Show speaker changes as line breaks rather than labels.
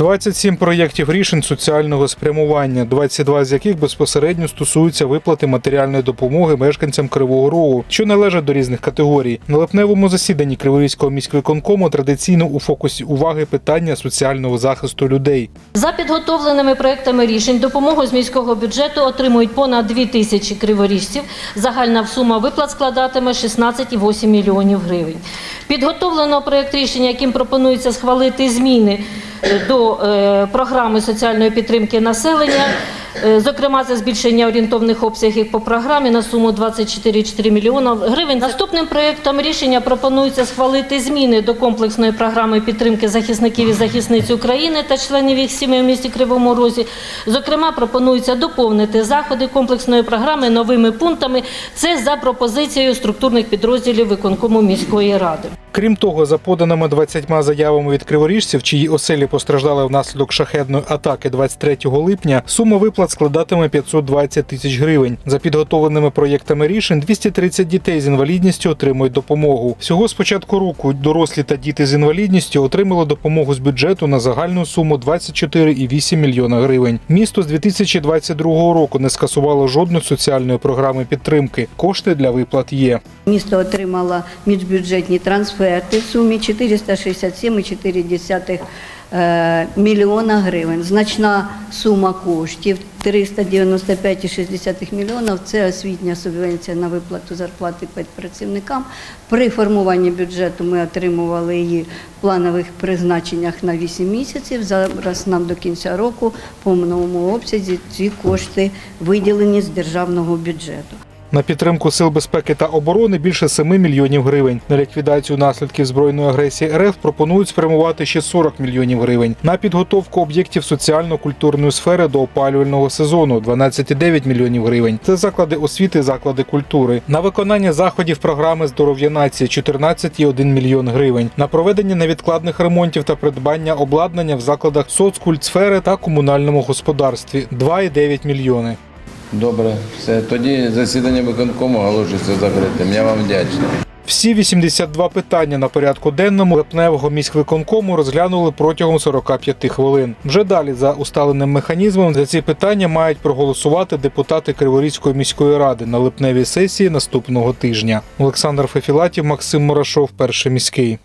27 проєктів рішень соціального спрямування, 22 з яких безпосередньо стосуються виплати матеріальної допомоги мешканцям Кривого Рогу, що належать до різних категорій. На липневому засіданні Криворізького міськвиконкому традиційно у фокусі уваги питання соціального захисту людей.
За підготовленими проектами рішень допомогу з міського бюджету отримують понад 2 тисячі криворіжців. Загальна сума виплат складатиме 16,8 мільйонів гривень. Підготовлено проект рішення, яким пропонується схвалити зміни е, до е, програми соціальної підтримки населення. Е, Зокрема, це збільшення орієнтовних обсягів по програмі на суму 24,4 мільйона гривень. Наступним проєктом рішення пропонується схвалити зміни до комплексної програми підтримки захисників і захисниць України та членів їх сімей у місті Кривому Розі. Зокрема, пропонується доповнити заходи комплексної програми новими пунктами. Це за пропозицією структурних підрозділів виконкому міської ради.
Крім того, за поданими 20 заявами від криворіжців, чиї оселі постраждали внаслідок шахедної атаки 23 липня, сума виплат складатиме 520 тисяч гривень. За підготовленими проєктами рішень 230 дітей з інвалідністю отримують допомогу. Всього з початку року дорослі та діти з інвалідністю отримали допомогу з бюджету на загальну суму 24,8 мільйона гривень. Місто з 2022 року не скасувало жодної соціальної програми підтримки. Кошти для виплат є.
Місто отримало міжбюджетні трансферти в сумі 467,4 е, мільйона гривень. Значна сума коштів 395,6 мільйонів – це освітня субвенція на виплату зарплати педпрацівникам. При формуванні бюджету ми отримували її в планових призначеннях на 8 місяців. Зараз нам до кінця року в повному обсязі ці кошти виділені з державного бюджету.
На підтримку сил безпеки та оборони більше 7 мільйонів гривень. На ліквідацію наслідків збройної агресії РФ пропонують спрямувати ще 40 мільйонів гривень. На підготовку об'єктів соціально-культурної сфери до опалювального сезону 12,9 мільйонів гривень. Це заклади освіти, заклади культури. На виконання заходів програми здоров'я нації 14,1 мільйон гривень. На проведення невідкладних ремонтів та придбання обладнання в закладах соцкультсфери та комунальному господарстві 2,9 мільйони.
Добре, все. Тоді засідання виконкому оголошується закритим. Я вам вдячний.
Всі 82 питання на порядку денному липневого міськвиконкому розглянули протягом 45 хвилин. Вже далі за усталеним механізмом за ці питання мають проголосувати депутати Криворізької міської ради на липневій сесії наступного тижня. Олександр Фефілатів, Максим Мурашов, перший міський.